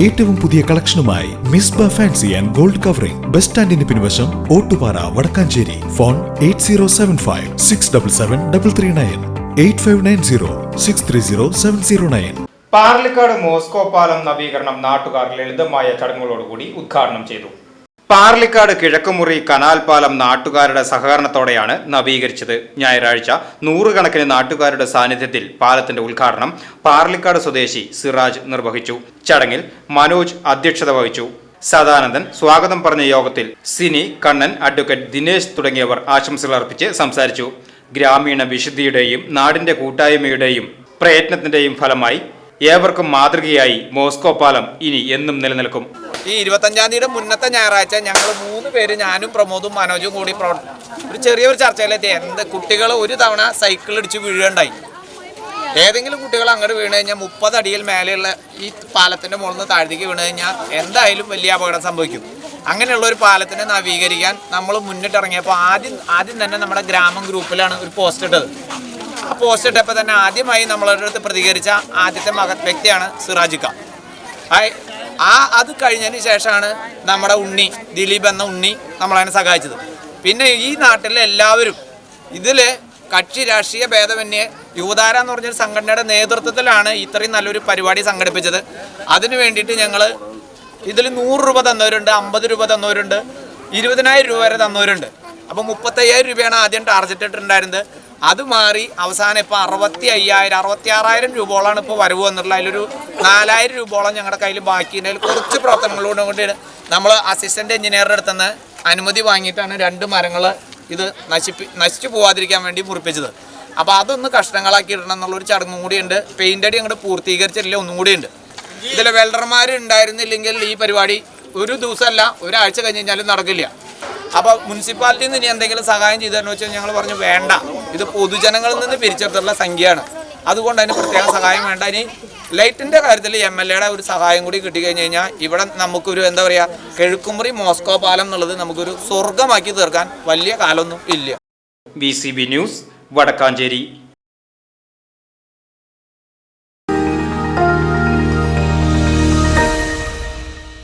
ഏറ്റവും പുതിയ കളക്ഷനുമായി Misba fancy and gold covering. Bus സ്റ്റാൻഡിന് പിൻവശം Ottupara Vadakkanchery. Phone eight zero seven five six double seven double three nine. Eight five nine zero six three zero seven zero nine. Parlikkad Moscow പാലം നവീകരണം നാട്ടുകാർ ലളിതമായ ചടങ്ങുകളോടുകൂടി ഉദ്ഘാടനം ചെയ്തു. Parlikkad Kizhakkumuri canal പാലം നാട്ടുകാരുടെ സഹകരണത്തോടെയാണ് നവീകരിച്ചത്. ഞായറാഴ്ച നൂറുകണക്കിന് നാട്ടുകാരുടെ സാന്നിധ്യത്തിൽ പാലത്തിന്റെ ഉദ്ഘാടനം പാർലിക്കാട് സ്വദേശി സിറാജ് നിർവഹിച്ചു. ചടങ്ങിൽ മനോജ് അധ്യക്ഷത വഹിച്ചു. സദാനന്ദൻ സ്വാഗതം പറഞ്ഞ യോഗത്തിൽ സിനി കണ്ണൻ അഡ്വക്കേറ്റ് ദിനേശ് തുടങ്ങിയവർ ആശംസകൾ അർപ്പിച്ച് സംസാരിച്ചു. ഗ്രാമീണ വിശുദ്ധിയുടെയും നാടിന്റെ കൂട്ടായ്മയുടെയും പ്രയത്നത്തിന്റെയും ഫലമായി ഏവർക്കും മാതൃകയായി മോസ്കോ പാലം ഇനി എന്നും നിലനിൽക്കും. ഈ ഇരുപത്തഞ്ചാം തീയതിയുടെ മുന്നത്തെ ഞായറാഴ്ച ഞങ്ങൾ മൂന്ന് പേര് ഞാനും പ്രമോദും മനോജും കൂടി ഒരു ചെറിയൊരു ചർച്ചയിലെത്തി. എന്ത് കുട്ടികൾ ഒരു തവണ സൈക്കിൾ ഇടിച്ച് വീഴുകയുണ്ടായി. ഏതെങ്കിലും കുട്ടികൾ അങ്ങോട്ട് വീണ് കഴിഞ്ഞാൽ മുപ്പത് അടിയിൽ മേലെയുള്ള ഈ പാലത്തിന്റെ മുകളിൽ നിന്ന് താഴത്തേക്ക് വീണ് കഴിഞ്ഞാൽ എന്തായാലും വലിയ അപകടം സംഭവിക്കും. അങ്ങനെയുള്ള ഒരു പാലത്തിനെ നവീകരിക്കാൻ നമ്മൾ മുന്നിട്ടിറങ്ങിയപ്പോൾ ആദ്യം ആദ്യം തന്നെ നമ്മുടെ ഗ്രാമം ഗ്രൂപ്പിലാണ് ഒരു പോസ്റ്റ് ഇട്ടത്. പോസ്റ്റ് ഇട്ടപ്പോൾ തന്നെ ആദ്യമായി നമ്മളൊരു അടുത്ത് പ്രതികരിച്ച ആദ്യത്തെ മക വ്യക്തിയാണ് സിറാജിക്ക. ആ അത് കഴിഞ്ഞതിന് ശേഷമാണ് നമ്മുടെ ഉണ്ണി ദിലീപ് എന്ന ഉണ്ണി നമ്മളതിനെ സഹായിച്ചത്. പിന്നെ ഈ നാട്ടിലെ എല്ലാവരും ഇതിൽ കക്ഷി രാഷ്ട്രീയ ഭേദമന്യേ യുവതാര എന്ന് പറഞ്ഞൊരു സംഘടനയുടെ നേതൃത്വത്തിലാണ് ഇത്രയും നല്ലൊരു പരിപാടി സംഘടിപ്പിച്ചത്. അതിനു വേണ്ടിയിട്ട് ഞങ്ങൾ ഇതിൽ നൂറ് രൂപ തന്നവരുണ്ട് അമ്പത് രൂപ തന്നവരുണ്ട് ഇരുപതിനായിരം രൂപ വരെ തന്നവരുണ്ട്. അപ്പോൾ മുപ്പത്തയ്യായിരം രൂപയാണ് ആദ്യം ടാർജറ്റ് ഇട്ടിട്ടുണ്ടായിരുന്നത്. അത് മാറി അവസാനം ഇപ്പോൾ അറുപത്തി അയ്യായിരം അറുപത്തി ആറായിരം രൂപയോളാണ് ഇപ്പോൾ വരവ് വന്നിട്ടുള്ളത്. അതിലൊരു നാലായിരം രൂപയോളം ഞങ്ങളുടെ കയ്യിൽ ബാക്കിയുണ്ട്. അതിൽ കുറച്ച് പ്രവർത്തനങ്ങളോട് കൊണ്ട് നമ്മൾ അസിസ്റ്റന്റ് എഞ്ചിനീയറുടെ അടുത്ത് നിന്ന് അനുമതി വാങ്ങിയിട്ടാണ് രണ്ട് മരങ്ങൾ ഇത് നശിപ്പി നശിച്ചു പോവാതിരിക്കാൻ വേണ്ടി മുറിപ്പിച്ചത്. അപ്പോൾ അതൊന്ന് കഷ്ണങ്ങളാക്കി ഇടണം എന്നുള്ളൊരു ചടങ്ങും കൂടിയുണ്ട്. പെയിന്റ് അടി അങ്ങോട്ട് പൂർത്തീകരിച്ചിട്ടില്ല ഒന്നും കൂടിയുണ്ട്. ഇതിൽ വെൽഡർമാർ ഉണ്ടായിരുന്നില്ലെങ്കിൽ ഈ പരിപാടി ഒരു ദിവസമല്ല ഒരാഴ്ച കഴിഞ്ഞ് കഴിഞ്ഞാലും നടക്കില്ല. അപ്പോൾ മുനിസിപ്പാലിറ്റിയിൽ നിന്ന് ഇനി എന്തെങ്കിലും സഹായം ചെയ്തതെന്ന് വെച്ചാൽ ഞങ്ങൾ പറഞ്ഞു വേണ്ട. ഇത് പൊതുജനങ്ങളിൽ നിന്ന് പിരിച്ചെടുത്തുള്ള സംഖ്യയാണ്. അതുകൊണ്ട് അതിന് പ്രത്യേക സഹായം വേണ്ട. ഇനി ലൈറ്റിന്റെ കാര്യത്തിൽ എം എൽ എയുടെ ഒരു സഹായം കൂടി കിട്ടിക്കഴിഞ്ഞ് കഴിഞ്ഞാൽ ഇവിടെ നമുക്കൊരു എന്താ പറയുക കിഴക്കുമുറി മോസ്കോ പാലം എന്നുള്ളത് നമുക്കൊരു സ്വർഗമാക്കി തീർക്കാൻ വലിയ കാലമൊന്നും ഇല്ല. B news Vadakkanchery.